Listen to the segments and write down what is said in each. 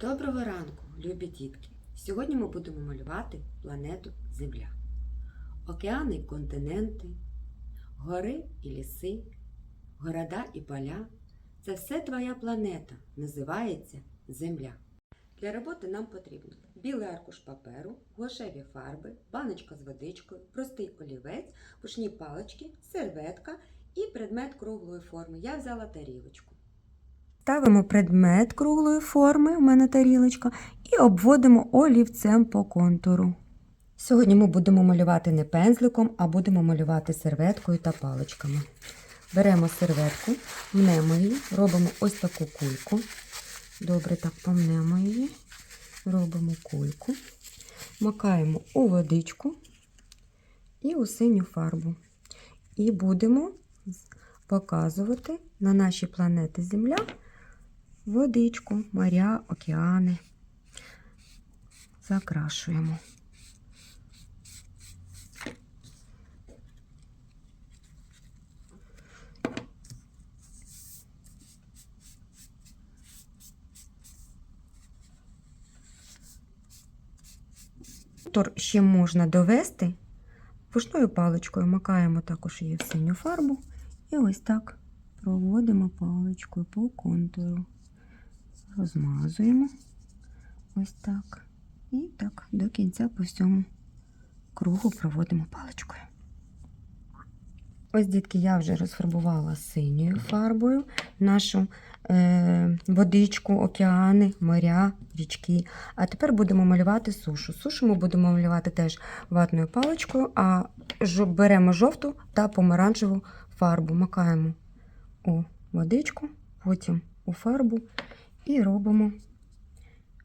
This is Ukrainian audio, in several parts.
Доброго ранку, любі дітки! Сьогодні ми будемо малювати планету Земля. Океани і континенти, гори і ліси, города і поля це все твоя планета, називається Земля. Для роботи нам потрібно білий аркуш паперу, гуашеві фарби, баночка з водичкою, простий олівець, пушні палички, серветка і предмет круглої форми. Я взяла тарілочку. Ставимо предмет круглої форми, у мене тарілочка, і обводимо олівцем по контуру. Сьогодні ми будемо малювати не пензликом, а будемо малювати серветкою та паличками. Беремо серветку, мнемо її, робимо ось таку кульку. Добре, так помнемо її, робимо кульку, макаємо у водичку і у синю фарбу. І будемо показувати на нашій планеті Земля водичку, моря, океани. Закрашуємо. Тор ще можна довести пушною паличкою, макаємо також її в синю фарбу і ось так проводимо паличкою по контуру розмазуємо ось так. І так до кінця по всьому кругу проводимо паличкою. Ось, дітки, я вже розфарбувала синьою фарбою нашу е, водичку, океани, моря, річки. А тепер будемо малювати сушу. Сушу ми будемо малювати теж ватною паличкою, а беремо жовту та помаранчеву фарбу, макаємо у водичку, потім у фарбу і робимо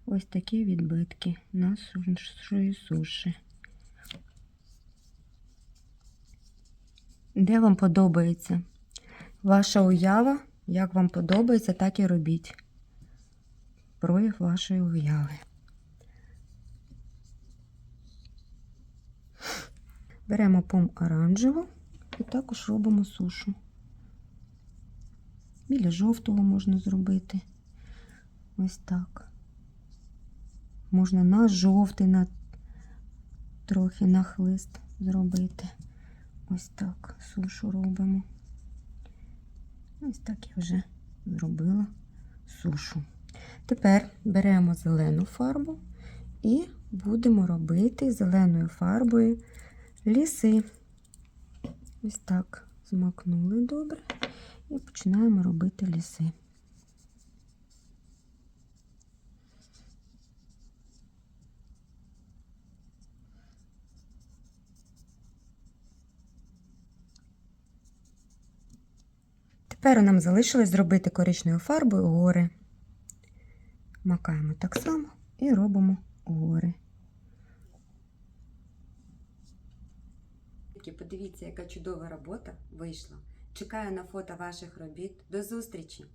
ось такі відбитки нашої суші. Де вам подобається ваша уява, як вам подобається, так і робіть. Прояв вашої уяви. Беремо пом оранжеву і також робимо сушу. Біля жовтого можна зробити. Ось так. Можна на жовтий, на трохи на хлист зробити. Ось так сушу робимо. Ось так я вже зробила сушу. Тепер беремо зелену фарбу і будемо робити зеленою фарбою ліси. Ось так змакнули добре і починаємо робити ліси. Тепер нам залишилось зробити коричневою фарбою гори. Макаємо так само і робимо гори. Подивіться, яка чудова робота вийшла. Чекаю на фото ваших робіт. До зустрічі!